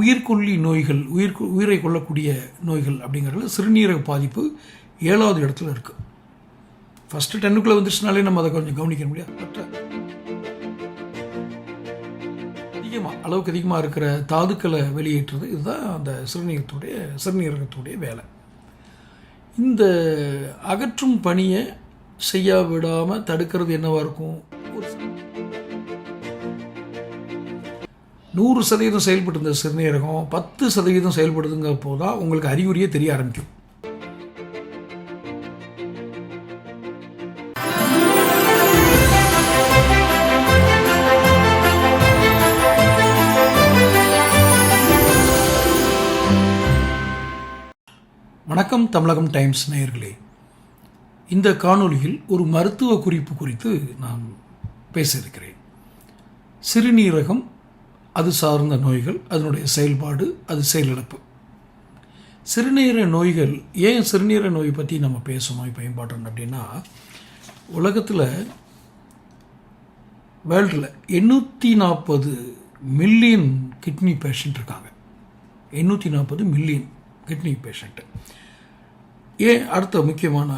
உயிர்கொல்லி நோய்கள் உயிர் உயிரை கொள்ளக்கூடிய நோய்கள் அப்படிங்கிறதுல சிறுநீரக பாதிப்பு ஏழாவது இடத்துல இருக்குது ஃபஸ்ட்டு டென்னுக்குள்ளே வந்துருச்சுனாலே நம்ம அதை கொஞ்சம் கவனிக்க முடியாது. அதிகமாக அளவுக்கு அதிகமாக இருக்கிற தாதுக்களை வெளியேற்றுறது இதுதான் அந்த சிறுநீரகத்துடைய சிறுநீரகத்துடைய வேலை. இந்த அகற்றும் பணியை செய்யா விடாமல் தடுக்கிறது என்னவாக இருக்கும்? நூறு சதவீதம் செயல்பட்டு இருந்த சிறுநீரகம் பத்து சதவீதம் செயல்படுதுங்க போதான் உங்களுக்கு அறிகுறியே தெரிய ஆரம்பிக்கும். வணக்கம் தமிழகம் டைம்ஸ் நேயர்களே. இந்த காணொளியில் ஒரு மருத்துவ குறிப்பு குறித்து நான் பேச இருக்கிறேன். சிறுநீரகம் அது சார்ந்த நோய்கள் அதனுடைய செயல்பாடு அது செயலிழப்பு. சிறுநீர நோய்கள் ஏன் சிறுநீர நோய் பற்றி நம்ம பேசணும் இப்போ இம்பார்ட்டன்ட் அப்படின்னா உலகத்தில் வேர்ல்டில் எண்ணூற்றி நாற்பது மில்லியன் கிட்னி பேஷண்ட் இருக்காங்க. எண்ணூற்றி நாற்பது மில்லியன் கிட்னி பேஷண்ட்டு ஏன் அடுத்த முக்கியமான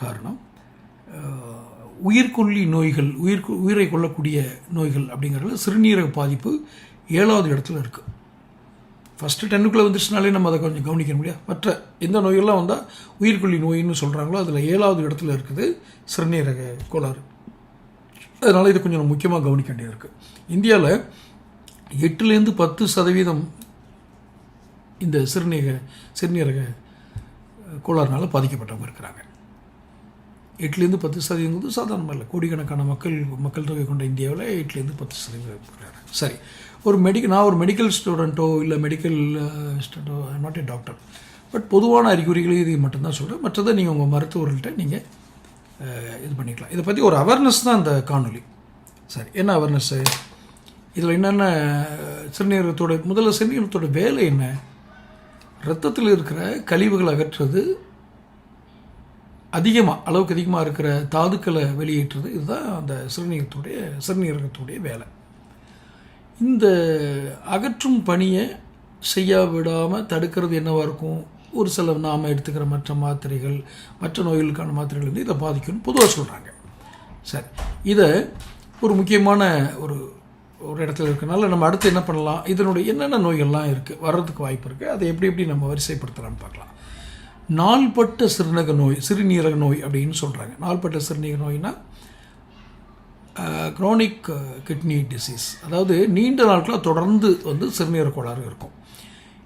காரணம் உயிர்கொல்லி நோய்கள் உயிர் உயிரை கொள்ளக்கூடிய நோய்கள் அப்படிங்கிறதுல சிறுநீரக பாதிப்பு ஏழாவது இடத்துல இருக்குது ஃபஸ்ட்டு டென்னுக்குள்ளே வந்துருச்சுனாலே நம்ம அதை கொஞ்சம் கவனிக்க முடியாது. மற்ற எந்த நோயெல்லாம் வந்தால் உயிர்கொல்லி நோயின்னு சொல்கிறாங்களோ அதில் ஏழாவது இடத்துல இருக்குது சிறுநீரக கோளாறு. அதனால் இது கொஞ்சம் முக்கியமாக கவனிக்க வேண்டியது இருக்குது இந்தியாவில் எட்டுலேருந்து பத்து சதவீதம் இந்த சிறுநீரக சிறுநீரக கோளாறுனால பாதிக்கப்பட்டவங்க இருக்கிறாங்க. எட்டுலேருந்து பத்து சதவீதம் வந்து சாதாரணமாக இல்லை. கோடிக்கணக்கான மக்கள் மக்கள் தொகை கொண்ட இந்தியாவில் எட்டுலேருந்து பத்து சதவீதம் சரி. ஒரு மெடிக்கல் நான் ஒரு மெடிக்கல் ஸ்டூடெண்ட்டோ இல்லை மெடிக்கல் ஸ்டூடெண்ட்டோ நாட் ஏ டாக்டர் பட் பொதுவான அறிகுறிகளையும் இதை மட்டும்தான் சொல்கிறேன் மற்றதை நீங்கள் உங்கள் மருத்துவர்கள்ட்ட நீங்கள் இது பண்ணிக்கலாம். இதை பற்றி ஒரு அவேர்னஸ் தான் இந்த காணொளி. சரி. என்ன அவேர்னஸ்ஸு இதில் என்னென்ன சிறுநீரகத்தோட முதல்ல சிறுநீரகத்தோட வேலை என்ன? ரத்தத்தில் இருக்கிற கழிவுகளை அகற்றுறது அதிகமாக அளவுக்கு அதிகமாக இருக்கிற தாதுக்களை வெளியேற்றுறது. இதுதான் அந்த சிறுநீரகத்துடைய சிறுநீரகத்துடைய வேலை. இந்த அகற்றும் பணியை செய்ய விடாமல் தடுக்கிறது என்னவாக இருக்கும்? ஒரு சில நாம் எடுத்துக்கிற மற்ற மாத்திரைகள் மற்ற நோய்களுக்கான மாத்திரைகள் வந்து இதை பாதிக்கும்னு பொதுவாக சொல்கிறாங்க சரி. இதை ஒரு முக்கியமான ஒரு ஒரு இடத்துல இருக்கனால நம்ம அடுத்து என்ன பண்ணலாம்? இதனுடைய என்னென்ன நோய்கள்லாம் இருக்குது வர்றதுக்கு வாய்ப்பு இருக்குது அதை எப்படி எப்படி நம்ம வரிசைப்படுத்தலாம்னு பார்க்கலாம். நாள்பட்ட சிறுநீரக நோய் சிறுநீரக நோய் அப்படின்னு சொல்கிறாங்க நாள்பட்ட சிறுநீரக நோய்னா க்ரானிக் கிட்னி டிசீஸ் அதாவது நீண்ட நாட்களாக தொடர்ந்து வந்து சிறுநீரக கோளாறு இருக்கும்.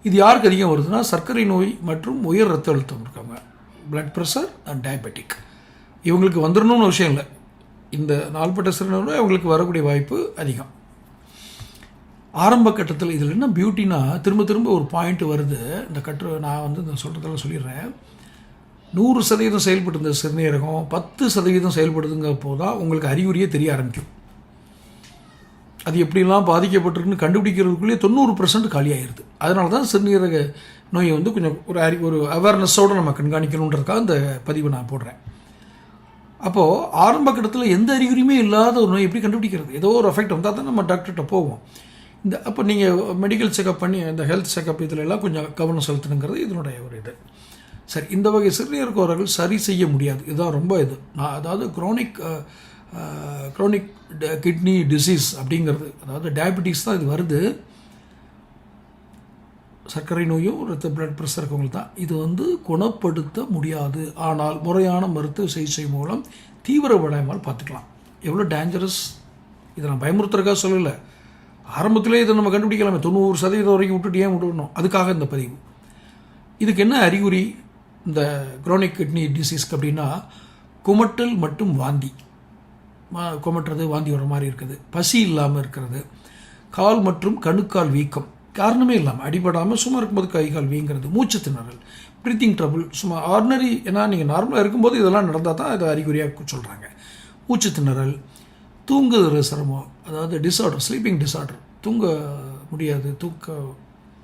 இது யாருக்கு அதிகம் வருதுன்னா சர்க்கரை நோய் மற்றும் உயர் ரத்த அழுத்தம் இருக்காங்க. பிளட் ப்ரெஷர் அண்ட் டயபெட்டிக் இவங்களுக்கு வந்துடணும்னு விஷயம் இல்லை. இந்த நாள்பட்ட சிறுநீரக நோய் அவங்களுக்கு வரக்கூடிய வாய்ப்பு அதிகம். ஆரம்ப கட்டத்தில் இதில் என்ன பியூட்டினா திரும்ப திரும்ப ஒரு பாயிண்ட் வருது. இந்த கட்டு நான் வந்து இந்த சொல்கிறதெல்லாம் சொல்லிடுறேன். நூறு சதவீதம் செயல்பட்டு சிறுநீரகம். பத்து சதவீதம் செயல்படுதுங்க போதான் உங்களுக்கு அறிகுறியே தெரிய ஆரம்பிக்கும். அது எப்படிலாம் பாதிக்கப்பட்டிருக்குன்னு கண்டுபிடிக்கிறதுக்குள்ளேயே தொண்ணூறு பர்சன்ட் காலியாகிடுது அதனால தான் சிறுநீரக நோயை வந்து கொஞ்சம் ஒரு அறி ஒரு அவேர்னஸோடு நம்ம கண்காணிக்கணுன்றதுக்காக இந்த பதிவை நான் போடுறேன். அப்போது ஆரம்ப கட்டத்தில் எந்த அறிகுறியுமே இல்லாத ஒரு நோய் எப்படி கண்டுபிடிக்கிறது? ஏதோ ஒரு எஃபெக்ட் வந்தால் தான் நம்ம டாக்டர்கிட்ட போவோம். இந்த அப்போ நீங்கள் மெடிக்கல் செக்கப் பண்ணி இந்த ஹெல்த் செக்கப் இதில் எல்லாம் கொஞ்சம் கவனம் செலுத்தணுங்கிறது இதனுடைய ஒரு இது. சரி இந்த வகை சிறுநீர் கோரர்கள் சரி செய்ய முடியாது. இதுதான் ரொம்ப இது. நான் அதாவது குரோனிக் குரோனிக் கிட்னி டிசீஸ் அப்படிங்கிறது அதாவது டயபெட்டிஸ் தான் இது வருது. சர்க்கரை நோயும் ரத்த பிளட் ப்ரெஷர் இருக்கவங்களுக்கு தான். இது வந்து குணப்படுத்த முடியாது. ஆனால் முறையான மருத்துவ சிகிச்சை மூலம் தீவிரமடையாமல் பார்த்துக்கலாம். எவ்வளோ டேஞ்சரஸ் இதை நான் பயமுறுத்துறக்காக சொல்லலை. ஆரம்பத்திலே இதை நம்ம கண்டுபிடிக்கலாமே. தொண்ணூறு சதவீதம் வரைக்கும் விட்டுட்டு ஏன் விட்டுடணும் அதுக்காக இந்த பதிவு. இதுக்கு என்ன அறிகுறி? இந்த குரோனிக் கிட்னி டிசீஸ்க்கு அப்படின்னா குமட்டல் மற்றும் வாந்தி. மா- குமட்டுறது வாந்தி வர மாதிரி இருக்குது. பசி இல்லாமல் இருக்கிறது. கால் மற்றும் கணுக்கால் வீக்கம். காரணமே இல்லாமல் அடிபடாமல் சும்மா இருக்கும்போது கை கால் வீங்கிறது மூச்சு திணறல் ப்ரீத்திங் ட்ரபுள் சும்மா ஆர்டினரி ஏன்னா நீங்கள் நார்மலாக இருக்கும்போது இதெல்லாம் நடந்தால் தான் இதை அறிகுறியாக சொல்கிறாங்க மூச்சு திணறல் தூங்குகிற சிரமம். அதாவது டிஸார்டர் ஸ்லீப்பிங் டிஸார்டர் தூங்க முடியாது. தூக்க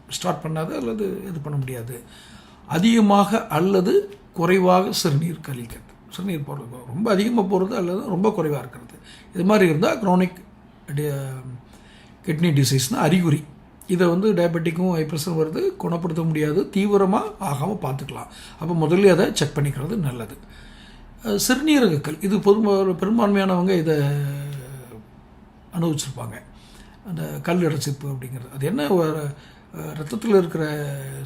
ஸ்டார்ட் பண்ணாது அல்லது இது பண்ண முடியாது. அதிகமாக அல்லது குறைவாக சிறுநீர் கழிக்கிறது சிறுநீர் போடுறது. ரொம்ப அதிகமாக போகிறது அல்லது ரொம்ப குறைவாக இருக்கிறது. இது மாதிரி இருந்தால் க்ரானிக் கிட்னி டிசீஸ்னால் அறிகுறி. இதை வந்து டயபெட்டிக்கும் ஹை ப்ரெஷர் வருது. குணப்படுத்த முடியாது. தீவிரமாக ஆகாமல் பார்த்துக்கலாம். அப்போ முதல்ல அதை செக் பண்ணிக்கிறது நல்லது. அஹ் சிறுநீரகக்கல். இது பொது பெரும்பான்மையானவங்க இதை அனுபவிச்சிருப்பாங்க. அந்த கல் அடைச்சிப்பு அப்படிங்கிறது. அது என்ன ரத்தத்தில் இருக்கிற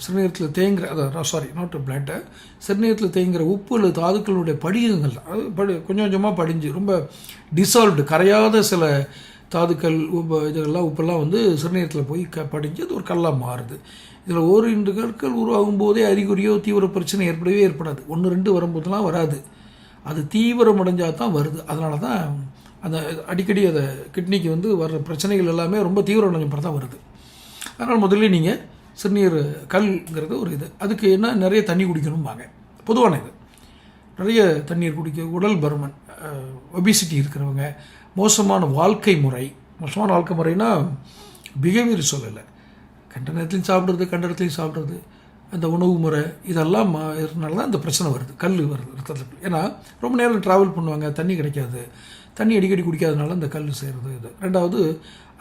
சிறுநீரத்தில் தேங்குற அதாவது சாரி நாட் பிளட்டை சிறுநீரத்தில் தேங்குகிற உப்பு அல்லது தாதுக்களுடைய படிகங்கள் அது படி கொஞ்சம் கொஞ்சமாக படிஞ்சு ரொம்ப டிசால்வ்டு கரையாத சில தாதுக்கள் உப்பு இதெல்லாம் உப்பெல்லாம் வந்து சிறுநீரத்தில் போய் க படிஞ்சு அது ஒரு கல்லாக மாறுது. இதில் ஒரு இன்று கற்கள் உருவாகும் போதே அறிகுறியோ தீவிர பிரச்சனை ஏற்படவே ஏற்படாது. ஒன்று ரெண்டு வரும்போதெல்லாம் வராது. அது தீவிரம் அடைஞ்சால் தான் வருது. அதனால தான் அந்த அடிக்கடி அதை கிட்னிக்கு வந்து வர்ற பிரச்சனைகள் எல்லாமே ரொம்ப தீவிர அடைஞ்ச தான் வருது. அதனால் முதல்ல நீங்கள் சிறுநீர் கல்ங்கிறது ஒரு இது. அதுக்கு என்ன நிறைய தண்ணி குடிக்கணும்பாங்க. பொதுவான இது. நிறைய தண்ணீர் குடிக்க உடல் பருமன் ஒபிசிட்டி இருக்கிறவங்க மோசமான வாழ்க்கை முறை. மோசமான வாழ்க்கை முறைனா பிஹேவியர் சொல்லலை. கண்ட நேரத்துலையும் சாப்பிட்றது கண்ட இடத்துலையும் சாப்பிட்றது. அந்த உணவு முறை இதெல்லாம் மா- இதனால தான் இந்த பிரச்சனை வருது. கல் வருது ரத்தத்தில். ஏன்னா ரொம்ப நேரம் ட்ராவல் பண்ணுவாங்க தண்ணி கிடைக்காது. தண்ணி அடிக்கடி குடிக்காதனால அந்த கல் செய்கிறது இது. ரெண்டாவது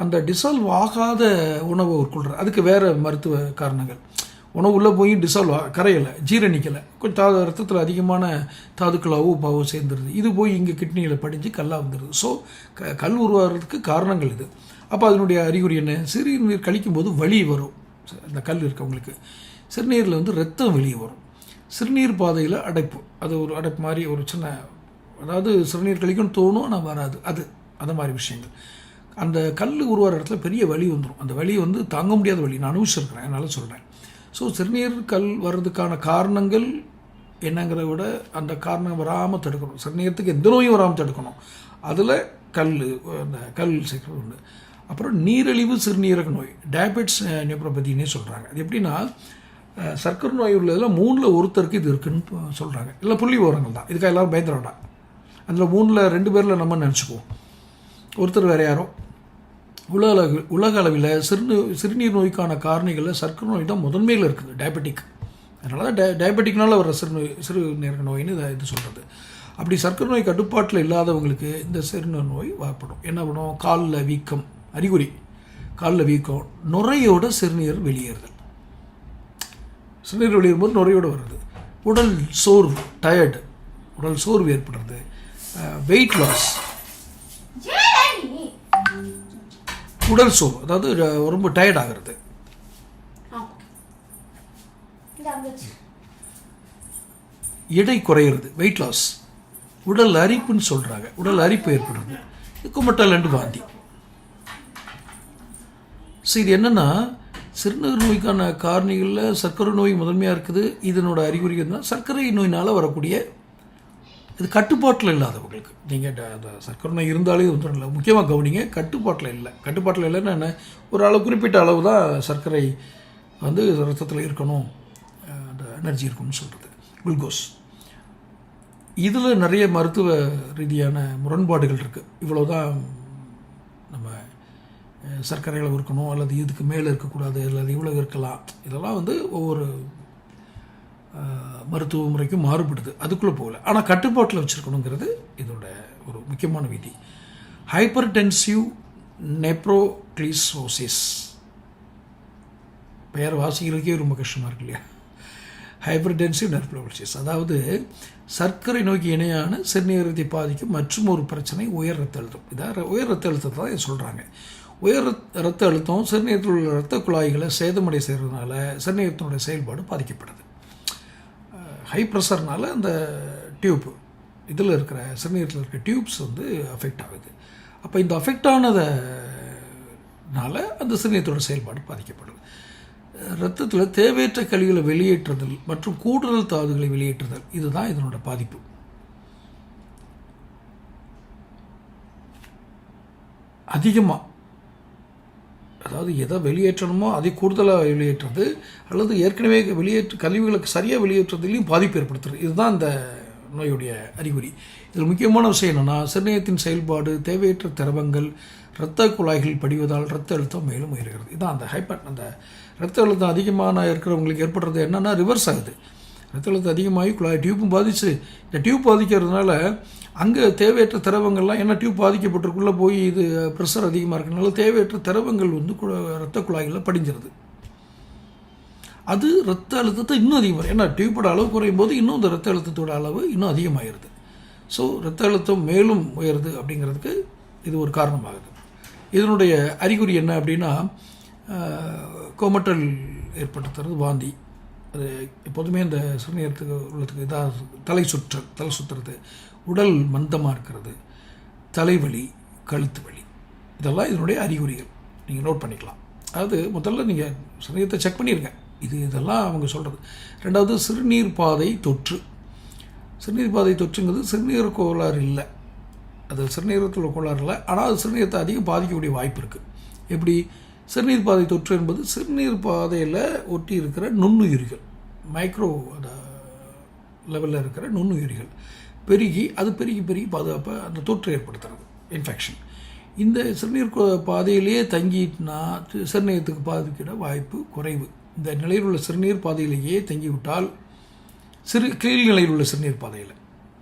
அந்த டிசால்வ் ஆகாத உணவை உட்கொள்கிற அதுக்கு வேறு மருத்துவ காரணங்கள். உணவு உள்ளே போய் டிசால்வ் கரையலை ஜீரணிக்கலை. கொஞ்சம் தா ரத்தத்தில் அதிகமான தாதுக்களாவோ உப்பாவோ சேர்ந்துருது. இது போய் இங்கே கிட்னியில் படிஞ்சு கல்லாக வந்துடுது ஸோ க கல் உருவாகிறதுக்கு காரணங்கள் இது. அப்போ அதனுடைய அறிகுறி என்ன? சிறுநீர் கழிக்கும்போது வலி வரும். அந்த கல் இருக்கவங்களுக்கு சிறுநீரில் வந்து ரத்தம் வெளியே வரும். சிறுநீர் பாதையில் அடைப்பு. அது ஒரு அடைப்பு மாதிரி ஒரு சின்ன அதாவது சிறுநீர் கழிக்கும்னு தோணும் ஆனால் வராது. அது அந்த மாதிரி விஷயங்கள். அந்த கல் உருவாகிற இடத்துல பெரிய வலி வந்துடும் அந்த வலி வந்து தாங்க முடியாத வலி. நான் அனுபவிச்சிருக்கிறேன் அதனால் சொல்கிறேன் ஸோ சிறுநீர் கல் வர்றதுக்கான காரணங்கள் என்னங்கிறத விட அந்த காரணம் வராமல் தடுக்கணும். சிறுநீரத்துக்கு எந்த நோயும் வராமல் தடுக்கணும். அதில் கல் அந்த கல் சேர்க்கிறது உண்டு. அப்புறம் நீரிழிவு சிறுநீரக நோய் டயபெட்ஸ் நியூப்ரோபதினே சொல்கிறாங்க அது எப்படின்னா சர்க்கரை நோய் உள்ளதில் மூணில் ஒருத்தருக்கு இது இருக்குன்னு சொல்கிறாங்க இல்லை புள்ளி விவரங்கள் தான். இதுக்காக எல்லாரும் பயந்துட வேண்டாம். அதில் மூணில் ரெண்டு பேரில் நம்ம நினச்சிக்குவோம். ஒருத்தர் வேறு யாரும் உலக அளவில் உலக அளவில் சிறுநீ சிறுநீர் நோய்க்கான காரணிகளில் சர்க்கரை நோய் தான் முதன்மையில் இருக்குது டயபெட்டிக் அதனால தான் டய டயபெட்டிக்னால வர சிறுநோய் சிறுநீர் நோயின்னு இதை இது சொல்கிறது அப்படி சர்க்கரை நோய் கட்டுப்பாட்டில் இல்லாதவங்களுக்கு இந்த சிறுநீர் நோய் வரப்படும் என்ன பண்ணும்? காலில் வீக்கம் அறிகுறி. காலில் வீக்கம் நுரையோட சிறுநீர் வெளியேறுதல். சிறுநீர் வெளியேறும்போது நுரையோடு வருது. உடல் சோர்வு டயர்டு உடல் சோர்வு ஏற்படுறது. Uh, வெயிட் லாஸ் உடல் சோர்வு. அதாவது ரொம்ப டயர்ட் ஆகிறது. எடை குறையிறது வெயிட் லாஸ் உடல் அரிப்புன்னு சொல்கிறாங்க உடல் அரிப்பு ஏற்படுறது. குமட்டல் ரெண்டு வாந்தி. ஸோ இது என்னென்னா சிறுநீர் நோய்க்கான காரணிகளில் சர்க்கரை நோய் முதன்மையாக இருக்குது. இதனோட அறிகுறி என்ன சர்க்கரை நோயினால் வரக்கூடிய இது கட்டுப்பாட்டில் இல்லாதவங்களுக்கு நீங்கள் அந்த சர்க்கரை இருந்தாலே இது ஒன்றும் இல்லை முக்கியமாக கவனிங்க கட்டுப்பாட்டில் இல்லை. கட்டுப்பாட்டில் இல்லைன்னா என்ன? ஒரு அளவு குறிப்பிட்ட அளவு தான் சர்க்கரை வந்து ரத்தத்தில் இருக்கணும். அந்த எனர்ஜி இருக்கணும்னு சொல்கிறது குளுக்கோஸ். இதில் நிறைய மருத்துவ ரீதியான முரண்பாடுகள் இருக்குது இவ்வளோ தான் நம்ம சர்க்கரை அளவு இருக்கணும் அல்லது இதுக்கு மேலே இருக்கக்கூடாது அல்லது இவ்வளோ இருக்கலாம். இதெல்லாம் வந்து ஒவ்வொரு மருத்துவ முறைக்கும் மாறுபடுது. அதுக்குள்ளே போகல. ஆனால் கட்டுப்பாட்டில் வச்சுருக்கணுங்கிறது இதோட ஒரு முக்கியமான விதி. ஹைப்பர் டென்சிவ் நெப்ரோக்ளிசோசிஸ் பெயர் வாசிக்கிறதுக்கே ரொம்ப கஷ்டமாக இருக்கு இல்லையா? ஹைப்பர்டென்சிவ் நெர்ப்ளோசிஸ் அதாவது சர்க்கரை நோக்கி இணையான சிறுநீரகத்தை பாதிக்கும் மற்றும் ஒரு பிரச்சனை உயர் ரத்த அழுத்தம். இதாக உயர் ரத்த அழுத்தத்தை தான் சொல்கிறாங்க உயர் ரத்த- அழுத்தம் சிறுநீரத்தில் உள்ள ரத்த குழாய்களை சேதமடை செய்கிறதுனால சிறுநீரத்தினுடைய செயல்பாடு பாதிக்கப்படுது. ஹை ப்ரெஷர்னால அந்த டியூப் இதில் இருக்கிற சிறுநீரில் இருக்கிற டியூப்ஸ் வந்து அஃபெக்ட் ஆகுது. அப்போ இந்த அஃபெக்ட் ஆனதுனால அந்த சிறுநீரத்தோட செயல்பாடு பாதிக்கப்படுது. ரத்தத்தில் தேவையற்ற கழிவுகளை வெளியேற்றுதல் மற்றும் கூடுதல் தாதுகளை வெளியேற்றுதல் இதுதான் இதனோட பாதிப்பு. அதிகமாக அதாவது எதை வெளியேற்றணுமோ அதை கூடுதலாக வெளியேற்றுறது அல்லது ஏற்கனவே வெளியேற்று கழிவுகளுக்கு சரியாக வெளியேற்றுறதுலையும் பாதிப்பு ஏற்படுத்துறது. இதுதான் இந்த நோயுடைய அறிகுறி. இதில் முக்கியமான விஷயம் என்னென்னா சிறுநீரத்தின் செயல்பாடு தேவையற்ற திரவங்கள் இரத்த குழாய்கள் படிவதால் இரத்த அழுத்தம் மேலும் உயர்கிறது. இதுதான் அந்த ஹைப்பர் அந்த இரத்த அழுத்தம் அதிகமான இருக்கிறவங்களுக்கு ஏற்படுறது என்னென்னா ரிவர்ஸ் ஆகுது. ரத்த அழுத்தம் அதிகமாகி குழாய் டியூப்பும் பாதிச்சு. இந்த டியூப் பாதிக்கிறதுனால அங்கே தேவையற்ற திரவங்கள்லாம் ஏன்னா டியூப் பாதிக்கப்பட்டிருக்குள்ளே போய் இது ப்ரெஷர் அதிகமாக இருக்கிறனால தேவையற்ற திரவங்கள் வந்து ரத்த குழாய்களில் படிஞ்சிருது. அது ரத்த அழுத்தத்தை இன்னும் அதிகமாக ஏன்னா டியூப்போட அளவு குறையும் போது இன்னும் இந்த ரத்த அழுத்தத்தோட அளவு இன்னும் அதிகமாகிருது ஸோ ரத்த அழுத்தம் மேலும் உயருது அப்படிங்கிறதுக்கு இது ஒரு காரணமாகுது. இதனுடைய அறிகுறி என்ன அப்படின்னா கோமட்டல் ஏற்படுத்துறது வாந்தி. அது எப்போதுமே இந்த சிறுநீரத்துக்கு உள்ளதுக்கு இதாக தலை சுற்றல் தலை சுற்றுறது உடல் மந்தமாக இருக்கிறது தலைவலி கழுத்து வலி. இதெல்லாம் இதனுடைய அறிகுறிகள். நீங்கள் நோட் பண்ணிக்கலாம். அதாவது முதல்ல நீங்கள் சிறுநீரத்தை செக் பண்ணிடுங்க இது இதெல்லாம் அவங்க சொல்கிறது ரெண்டாவது சிறுநீர் பாதை தொற்று. சிறுநீர் பாதை தொற்றுங்கிறது சிறுநீர் கோளாறு இல்லை. அது சிறுநீரத்தில் கோளாறு இல்லை. ஆனால் அது சிறுநீரத்தை அதிகம் பாதிக்கக்கூடிய வாய்ப்பு இருக்குது எப்படி? சிறுநீர் பாதை தொற்று என்பது சிறுநீர் பாதையில் ஒட்டி இருக்கிற நுண்ணுயிர்கள். மைக்ரோ லெவலில் இருக்கிற நுண்ணுயிரிகள். பெருகி அது பெருகி பெருகி பாதுகாப்பை அந்த தொற்று ஏற்படுத்துறது இன்ஃபெக்ஷன் இந்த சிறுநீர் பாதையிலேயே தங்கிட்டுனா சிறுநீரத்துக்கு பாதிக்கிட வாய்ப்பு குறைவு. இந்த நிலையில் உள்ள சிறுநீர் பாதையிலேயே தங்கிவிட்டால் சிறு கீழ்நிலையில் உள்ள சிறுநீர் பாதையில்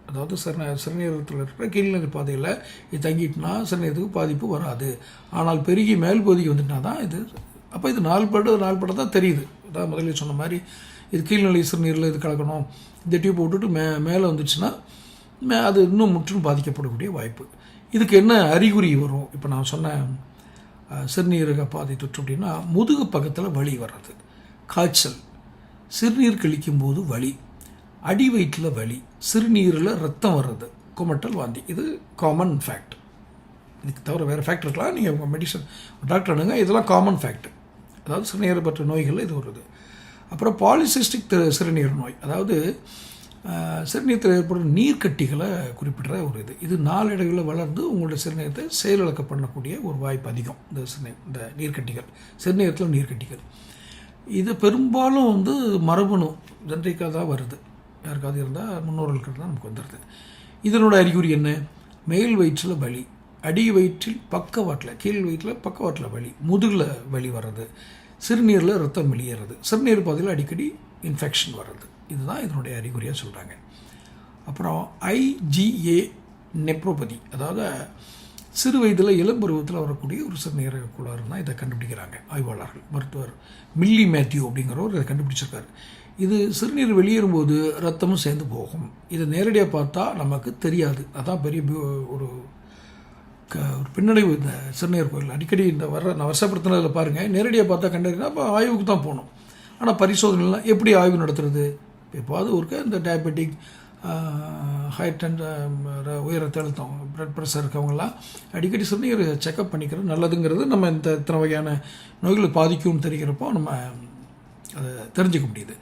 அதாவது சிறுநீ சிறுநீரகத்தில் இருக்கிற கீழ்நிலை பாதையில் இது தங்கிட்டுனா சிறுநீரத்துக்கு பாதிப்பு வராது. ஆனால் பெருகி மேல் பகுதிக்கு வந்துட்டுனா தான் இது அப்போ இது நாள்பட நாள்பட தான் தெரியுது. அதான் முதல்ல சொன்ன மாதிரி இது கீழ்நிலை சிறுநீரில் இது கலக்கணும். இந்த டியூப் விட்டுட்டு மே மேலே வந்துச்சுன்னா அது இன்னும் முற்றிலும் பாதிக்கப்படக்கூடிய வாய்ப்பு. இதுக்கு என்ன அறிகுறி வரும்? இப்போ நான் சொன்ன சிறுநீரக பாதை தொற்று அப்படின்னா முதுகு பக்கத்தில் வலி வர்றது. காய்ச்சல். சிறுநீர் கழிக்கும் போது வலி. அடி வயிற்றில் வலி. சிறுநீரில் ரத்தம் வர்றது. குமட்டல் வாந்தி. இது காமன் ஃபேக்ட் இதுக்கு தவிர வேறு ஃபேக்ட் இருக்கலாம் நீங்கள் உங்கள் மெடிசன் டாக்டர் அணுங்க இதெல்லாம் காமன் ஃபேக்ட் அதாவது சிறுநீரை நோய்களில் இது வருது அப்புறம் பாலிசிஸ்டிக் சிறுநீர் நோய். அதாவது சிறுநீரத்தில் ஏற்படும் நீர்க்கட்டிகளை குறிப்பிடுற ஒரு இது. இது நாளடைவில் வளர்ந்து உங்களுடைய சிறுநீரத்தை செயலிழக்க பண்ணக்கூடிய ஒரு வாய்ப்பு அதிகம். இந்த சிறுநீர் இந்த நீர்க்கட்டிகள். சிறுநீரத்தில் நீர்க்கட்டிகள். இது பெரும்பாலும் வந்து மரபணு ஜென்ரிக்காக தான் வருது. யாருக்காவது இருந்தால் முன்னோர்களுக்கு தான் நமக்கு வந்துடுது இதனோட அறிகுறி என்ன? மேல் வயிற்றில் வலி அடி வயிற்றில் பக்கவாட்டில் கீழ் வயிற்றில் பக்கவாட்டில் வலி முதுகில் வலி வர்றது சிறுநீரில் ரத்தம் வெளியேறது. சிறுநீர் பாதையில் அடிக்கடி இன்ஃபெக்ஷன் வர்றது. இதுதான் இதனுடைய அறிகுறியாக சொல்கிறாங்க அப்புறம் ஐஜிஏ நெப்ரோபதி அதாவது சிறு வயதில் இளம் வரக்கூடிய ஒரு சிறுநீரக கோளாறுனா இதை கண்டுபிடிக்கிறாங்க ஆய்வாளர்கள் மருத்துவர் மில்லி மேத்யூ அப்படிங்கிறவர் இதை கண்டுபிடிச்சிருக்காரு. இது சிறுநீர் வெளியேறும்போது ரத்தமும் சேர்ந்து போகும். இதை நேரடியாக பார்த்தா நமக்கு தெரியாது. அதான் பெரிய ஒரு க ஒரு பின்னடைவு இந்த சிறுநீர் கோயில். அடிக்கடி இந்த வர்ற நான் வருஷப்படுத்தினதில் பாருங்கள் நேரடியாக பார்த்தா கண்டறினா அப்போ ஆய்வுக்கு தான் போகணும். ஆனால் பரிசோதனைலாம் எப்படி ஆய்வு நடத்துறது? எப்போது ஒருக்க இந்த டயபெட்டிக் ஹைட் அண்ட் உயர் அழுத்தம் ப்ளட் ப்ரெஷர் இருக்கவங்கலாம் அடிக்கடி சிறுநீர் செக்கப் பண்ணிக்கிறது நல்லதுங்கிறது நம்ம இந்த இத்தனை வகையான நோய்களை பாதிக்கும்னு தெரிகிறப்போ நம்ம அதை தெரிஞ்சுக்க முடியுது.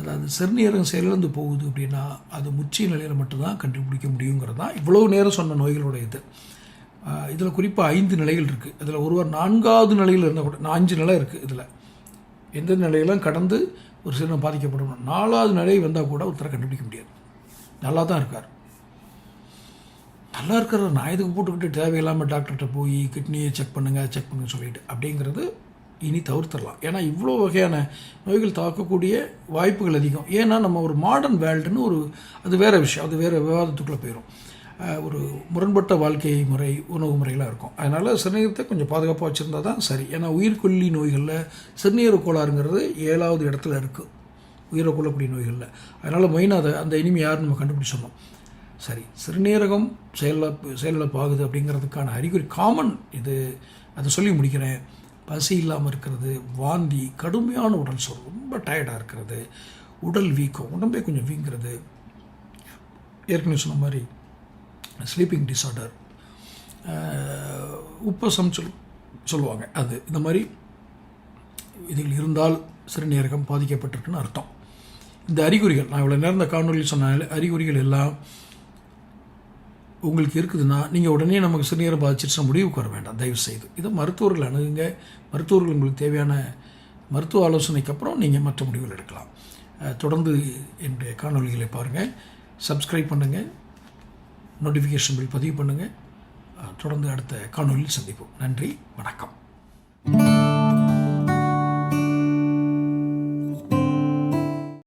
அதாவது சிறுநீரகம் செயலிழந்து போகுது அப்படின்னா அது முற்றிய நிலையில் மட்டும்தான் கண்டுபிடிக்க முடியுங்கிறது தான் இவ்வளோ நேரம் சொன்ன நோய்களோட இது இதில் குறிப்பாக ஐந்து நிலைகள் இருக்குது இதில் ஒருவர் நான்காவது நிலையில் இருந்தால் கூட நான் அஞ்சு நிலை இருக்குது இதில். எந்த நிலையெல்லாம் கடந்து ஒரு சிறுநீர் பாதிக்கப்படணும். நாலாவது நிலை வந்தால் கூட ஒருத்தரை கண்டுபிடிக்க முடியாது. நல்லா தான் இருக்கார். நல்லா இருக்கிற நான் இதுக்கு போட்டுக்கிட்டு தேவையில்லாமல் டாக்டர்கிட்ட போய் கிட்னியை செக் பண்ணுங்கள் செக் பண்ணுங்க சொல்லிட்டு அப்படிங்கிறது இனி தவிர்த்துடலாம். ஏன்னா இவ்வளோ வகையான நோய்கள் தாக்கக்கூடிய வாய்ப்புகள் அதிகம். ஏன்னா நம்ம ஒரு மாடர்ன் வேர்ல்டுன்னு ஒரு அது வேறு விஷயம். அது வேறு விவாதத்துக்குள்ளே போயிடும் ஒரு முரண்பட்ட வாழ்க்கை முறை உணவு முறையெல்லாம் இருக்கும். அதனால் சிறுநீரத்தை கொஞ்சம் பாதுகாப்பாக வச்சுருந்தா தான் சரி. ஏன்னா உயிர்கொல்லி நோய்களில் சிறுநீர கோளாறுங்கிறது ஏழாவது இடத்துல இருக்குது உயிரை கொள்ளக்கூடிய நோய்களில். அதனால் மெயினாக அதை அந்த இனிமே யாருன்னு நம்ம கண்டுபிடிச்சிடணும் சரி சிறுநீரகம் செயலப்பு செயலிழப்பாகுது அப்படிங்கிறதுக்கான அறிகுறி காமன் இது. அதை சொல்லி முடிக்கிறேன். பசி இல்லாமல் இருக்கிறது வாந்தி கடுமையான உடல் சொல் ரொம்ப டயர்டாக இருக்கிறது உடல் வீக்கம் உடம்பே கொஞ்சம் வீங்கிறது. ஏற்கனவே சொன்ன மாதிரி ஸ்லீப்பிங் டிஸார்டர் உப்பசம் சொல் சொல்லுவாங்க. அது இந்த மாதிரி இதில் இருந்தால் சிறுநீரகம் பாதிக்கப்பட்டிருக்குன்னு அர்த்தம். இந்த அறிகுறிகள் நான் இவ்வளோ நேரம் இந்த காணொலியில் சொன்ன அறிகுறிகள் எல்லாம் உங்களுக்கு இருக்குதுன்னா நீங்கள் உடனே நமக்கு சிறுநீரம் பாதிச்சிருச்சா முடிவுக்கு வர வேண்டாம். தயவு செய்து இதை மருத்துவர்கள் அணுகுங்க. மருத்துவர்கள் உங்களுக்கு தேவையான மருத்துவ ஆலோசனைக்கு அப்புறம் நீங்கள் மற்ற முடிவுகள் எடுக்கலாம். தொடர்ந்து என்னுடைய காணொலிகளை பாருங்கள் சப்ஸ்கிரைப் பண்ணுங்கள் நோட்டிஃபிகேஷன் பில் பதிவு பண்ணுங்கள் தொடர்ந்து அடுத்த காணொலியில் சந்திப்போம். நன்றி வணக்கம்.